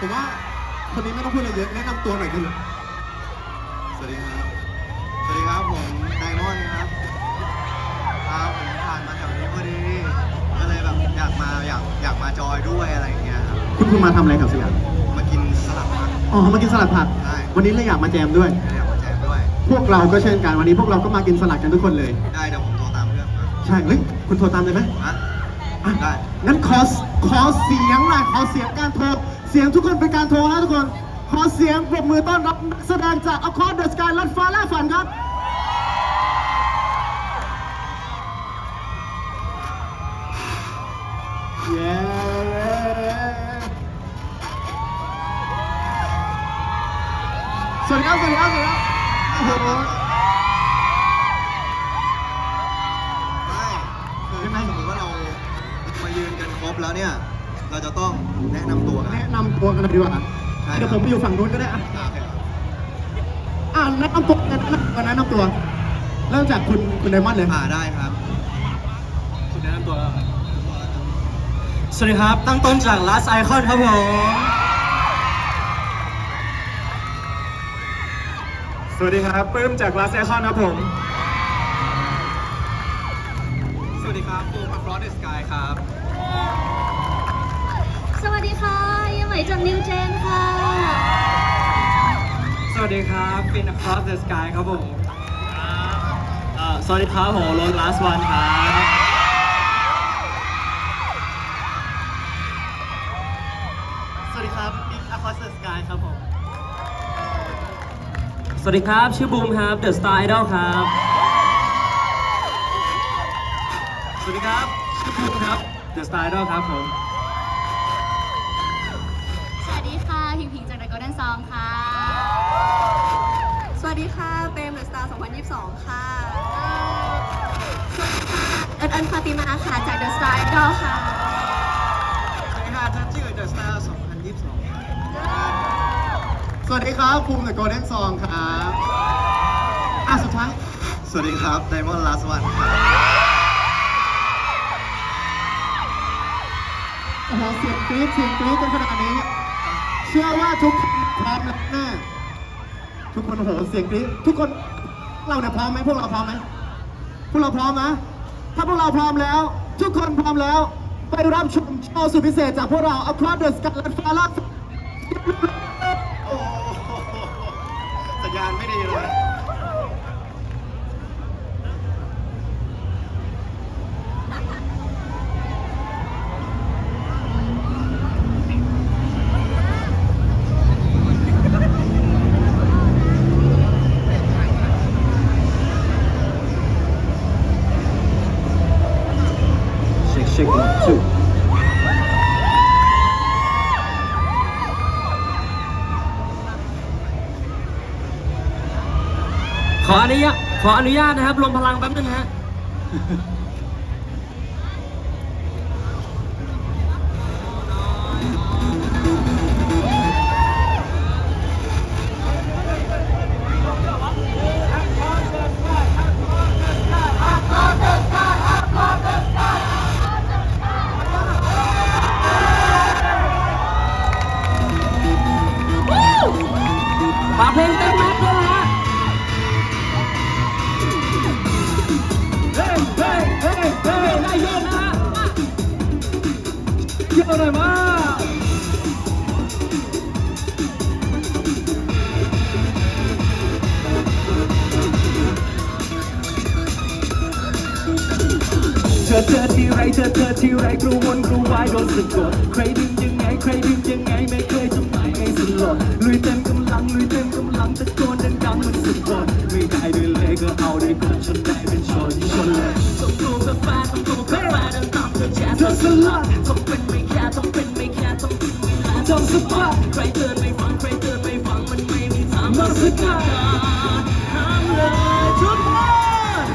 ผมว่าคนนี้ไม่ต้องพูดอะไรเยอะแนะนำตัวหน่อยคือสวัสดีครับ สวัสดีครับผมไดมอนด์ครับครับผมผ่านมาแถวนี้พอดี ก็เลยแบบอยากมาอยากอยากมาจอยด้วยอะไรอย่างเงี้ยครับ คุณคุณมาทำอะไรแถวสยามมากินสลัดผักอ๋อมากินสลัดผัก ใช่ วันนี้เลยอยากมาแจมด้วย อยากมาแจมด้วย พวกเราก็เช่นกันวันนี้พวกเราก็มากินสลัดกันทุกคนเลย ได้เดี๋ยวผมโทรตามเพื่อนมาใช่เฮ้ยคุณโทรตามเลยไหมฮะอะได้งั้นขอขอเสียงหน่อยขอเสียงการโทร เสียงทุกคนเป็นการโทรนะทุกคน ขอเสียงปรบมือต้อนรับนักแสดงจาก Across the Sky ลัดฟ้าล่าฝันครับ เย้สวัสดีครับ สวัสดีครับ สวัสดีครับโอ้โหไม่คือถ้าสมมติว่าเรามายืนกันครบแล้วเนี่ย เราจะต้องแนะนำตัวกันแนะนำตัวกันเลยดีกว่าใช่ครับเดี๋ยวผมไปอยู่ฝั่งนู้นก็ได้อะโอเคอ่าแนะนำตัวแนะนำตัวแนะนำตัว เริ่มจากคุณคุณไดมอนด์เลยอ่าได้ครับ คุณแนะนำตัวแล้วสวัสดีครับ ตั้งต้นจาก Last Icon ครับผม สวัสดีครับปื้มจาก Last Icon ครับผม สวัสดีครับฟูม Across the Sky ครับ จากนิวเจนค่ะ สวัสดีครับฟิน Across the Sky ครับผมอ่าสวัสดีครับผมโรน Last One ครับ สวัสดีครับบิ๊ก Across the Sky ครับผม สวัสดีครับ ชื่อบูมครับ The Star Idol ครับ สวัสดีครับ ชื่อบูมครับ The Star Idol ครับผม พิงพิงจาก The Golden Song ค่ะ สวัสดีค่ะเปรมเดอะสตาร์2022 ค่ะสวัสดีค่ะเอิญเอิญฟาติมาค่ะจาก The Star Idol ค่ะ สวัสดีค่ะทัชชี่เดอะสตาร์2022 สวัสดีครับภูมิ The Golden Song ครับอะสุดท้าย สวัสดีครับไดมอนด์ลาสวันครับโอ้โหเสียงกรี๊ดเสียงกรี๊ดกันขนาดนี้ เชื่อว่าทุกคนพร้อมแล้วแน่ทุกคนโอ้โหเสียงกรี๊ดทุกคนเราเนี่ยพร้อมไหมพวกเราพร้อมไหมพวกเราพร้อมนะถ้าพวกเราพร้อมแล้ว ทุกคนพร้อมแล้ว ไปรับชมโชว์สุดพิเศษจากพวกเรา Across the Sky และฟ้าล่าฝันโอ้โหสัญญาณไม่ดีเลย ขออนุญาตขออนุญาตนะครับลมพลังแป๊บนึงฮะ เยอะหน่อยมาเธอเธอที่ไรเธอเธอที่ไรกระวนกระวายโดนสะกดใครดึงยังไงใครดึงยังไงไม่เคยจะหมายให้สลดลุยเต็มกำลังลุยเต็มกำลังตะโกนดังๆมันสะกดไม่ได้ด้วยเลยก็เอาได้ก่อนฉันได้เป็นชนชนเลยต้องกูกับแฟนต้องกูกับแฟนเดินตามเธอแชร์เธอสลดต้องเป็นไม่ จำสปาใครเตือนไม่ฟังใครเตือนไม่ฟังมันไม่มีทางมาสักการห้ามเลยทุกคน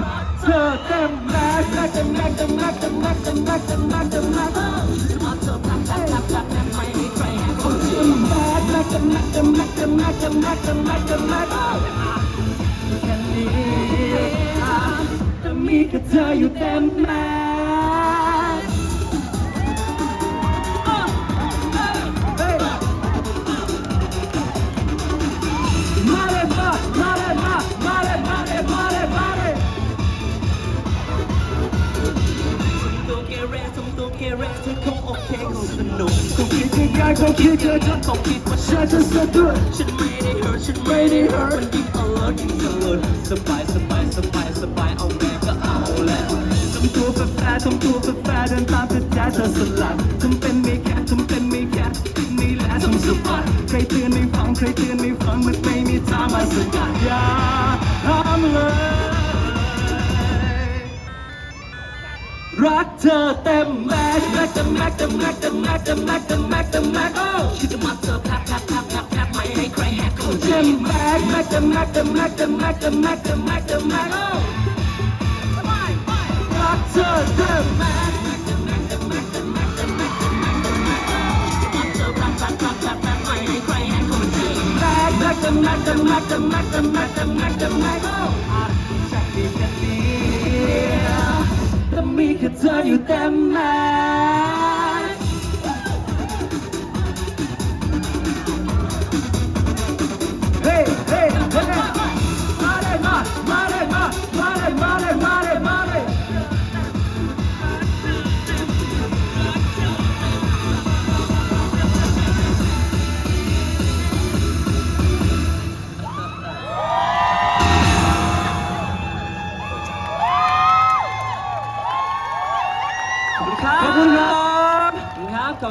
รักเธอเต็มแม็กซ์แม็กเต็มแม็กซ์เต็มแม็กซ์เต็มแม็กซ์เต็มแม็กซ์เต็มแม็กซ์เต็มแม็กซ์รักเธอแม็กซ์แม็กซ์แม็กซ์แม็กซ์แม็กซ์ไม่ให้ใครแหกคนเดียวแม็กซ์แม็กเต็มแม็กซ์เต็มแม็กซ์เต็มแม็กซ์เต็มแม็กซ์เต็มแม็กซ์เต็มแม็กซ์แค่นี้แต่มีแค่เธออยู่เต็มแม็กซ์ โอเคคงสนุกคงคิดง่ายๆคงคิดเธอจนต้องคิดว่าฉันจะสะดุดฉันไม่ได้ hurt ฉันไม่ได้ hurt มันยิ่ง alert ยิ่งสลุดสบายสบายสบายสบายเอาไงก็เอาแหละทำตัวแฟร์ๆทำตัวแฟร์ๆเดินตามเธอแจ๊เธอสลัดทำเป็นไม่แค่ทำเป็นไม่แค่นี่แหละทำสบายใครเตือนไม่ฟังใครเตือนไม่ฟังมันไม่มีทางมาสกัดอย่าทำเลย รักเธอเต็มแม็กซ์แม็กซ์เต็มแม็กซ์เต็มแม็กซ์เต็มแม็กซ์เต็มแม็กซ์เต็มแม็กซ์เต็มแม็กซ์โอ้คิดจะมาเจอแพลบแพลบแพลบแพลบแพลบไม่ให้ใครแหกเขาเต็มแม็กซ์แม็กซ์เต็มแม็กซ์เต็มแม็กซ์เต็มแม็กซ์เต็มแม็กซ์เต็มแม็กซ์เต็มแม็กซ์โอ้รักเธอเต็มแม็กซ์แม็กซ์เต็มแม็กซ์เต็มแม็กซ์เต็มแม็กซ์เต็มแม็กซ์เต็มแม็กซ์เต็มแม็กซ์มาเจอแพลบแพลบแพลบแพลบแพลบไม่ให้ใครแหกเขาเต็มแม็กซ์แม็กซ์เต็มแม็กซ์เต็มแม็กซ์เต็มแม็กซ์เต็มแม็กซ์เต็มแม็กซ์เต็มแม็กซ์โอ้อะจา กับเธออยู่เต็มแม็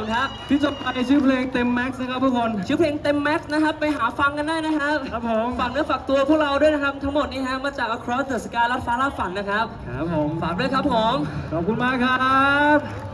คุณครับขอบคุณครับที่จบไปชื่อเพลงเต็มแม็กซ์นะครับทุกคน ชื่อเพลงเต็มแม็กซ์นะครับ ไปหาฟังกันได้นะครับครับผมฝากเนื้อฝากตัวพวกเราด้วยนะครับ ทั้งหมดนี้ฮะมาจาก Across the Sky ลัดฟ้าลัดฝันนะครับ ครับผม ฝากด้วยครับผม ขอบคุณมากครับ